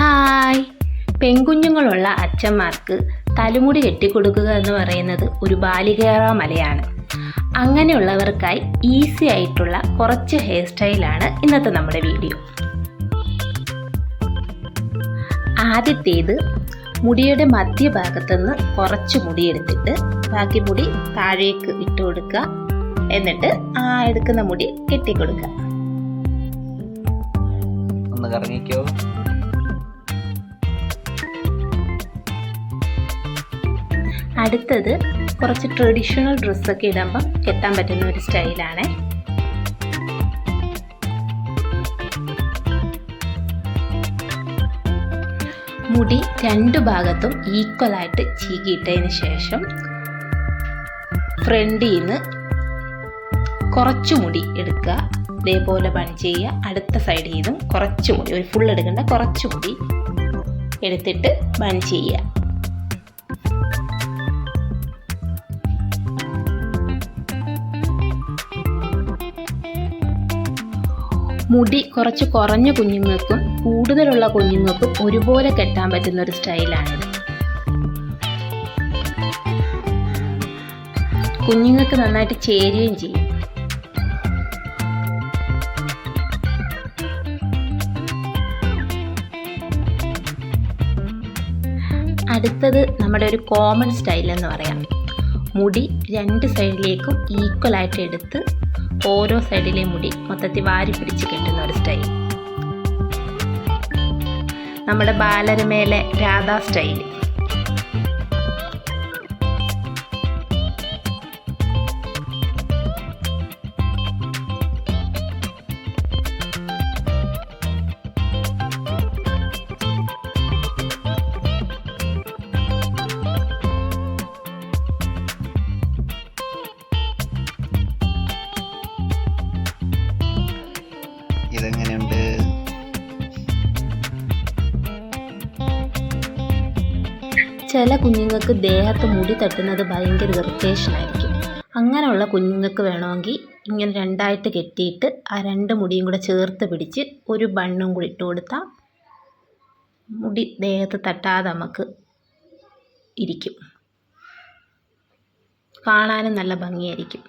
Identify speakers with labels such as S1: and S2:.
S1: Hi. പെൺകുഞ്ഞുങ്ങളുള്ള അച്ഛന്മാർക്ക് തലമുടി കെട്ടിക്കൊടുക്കുക എന്ന് പറയുന്നത് ഒരു ബാലികേറാ മലയാണ്. അങ്ങനെയുള്ളവർക്കായി ഈസി ആയിട്ടുള്ള കുറച്ച് ഹെയർ സ്റ്റൈലാണ് ഇന്നത്തെ നമ്മുടെ വീഡിയോ. ആദ്യത്തേത് മുടിയുടെ മധ്യഭാഗത്തുനിന്ന് കുറച്ച് മുടി എടുത്തിട്ട് ബാക്കി മുടി താഴേക്ക് ഇട്ട് കൊടുക്കുക. എന്നിട്ട് ആ എടുക്കുന്ന മുടി കെട്ടിക്കൊടുക്കുക.
S2: ഒന്ന്
S1: അടുത്തത് കുറച്ച് ട്രഡീഷണൽ ഡ്രസ്സൊക്കെ ഇടുമ്പം കെട്ടാൻ പറ്റുന്ന ഒരു സ്റ്റൈലാണ്. മുടി രണ്ട് ഭാഗത്തും ഈക്വലായിട്ട് ചീകിയിട്ടതിന് ശേഷം ഫ്രണ്ടിൽ നിന്ന് കുറച്ച് മുടി എടുക്കുക. ഇതേപോലെ പണി ചെയ്യുക. അടുത്ത സൈഡിൽ നിന്നും കുറച്ച് മുടി ഒരു ഫുൾ എടുക്കേണ്ട കുറച്ച് മുടി എടുത്തിട്ട് ബൺ ചെയ്യുക. മുടി കുറച്ച് കുറഞ്ഞ കുഞ്ഞുങ്ങൾക്കും കൂടുതലുള്ള കുഞ്ഞുങ്ങൾക്കും ഒരുപോലെ കെട്ടാൻ പറ്റുന്ന ഒരു സ്റ്റൈലാണിത് കുഞ്ഞുങ്ങൾക്ക് നന്നായിട്ട് ചേരുകയും ചെയ്യും. അടുത്തത് നമ്മുടെ ഒരു കോമൺ സ്റ്റൈൽ എന്ന് പറയാം. മുടി രണ്ട് സൈഡിലേക്കും ഈക്വൽ ആയിട്ട് എടുത്ത് ഓരോ സൈഡിലെ മുടി മൊത്തത്തിൽ വാരി പിടിച്ച് കെട്ടുന്ന ഒരു സ്റ്റൈൽ. നമ്മുടെ ബാലരമേലെ രാധാ സ്റ്റൈൽ
S2: ഇതെങ്ങനെയുണ്ട്?
S1: ചില കുഞ്ഞുങ്ങൾക്ക് ദേഹത്ത് മുടി തട്ടുന്നത് ഭയങ്കര ഇറിറ്റേഷൻ ആയിരിക്കും. അങ്ങനെയുള്ള കുഞ്ഞുങ്ങൾക്ക് വേണമെങ്കിൽ ഇങ്ങനെ രണ്ടായിട്ട് കെട്ടിയിട്ട് ആ രണ്ട് മുടിയും കൂടെ ചേർത്ത് പിടിച്ച് ഒരു ബണ്ണും കൂടി ഇട്ട് കൊടുത്താൽ മുടി ദേഹത്ത് തട്ടാതെ നമുക്ക് ഇരിക്കും. കാണാനും നല്ല ഭംഗിയായിരിക്കും.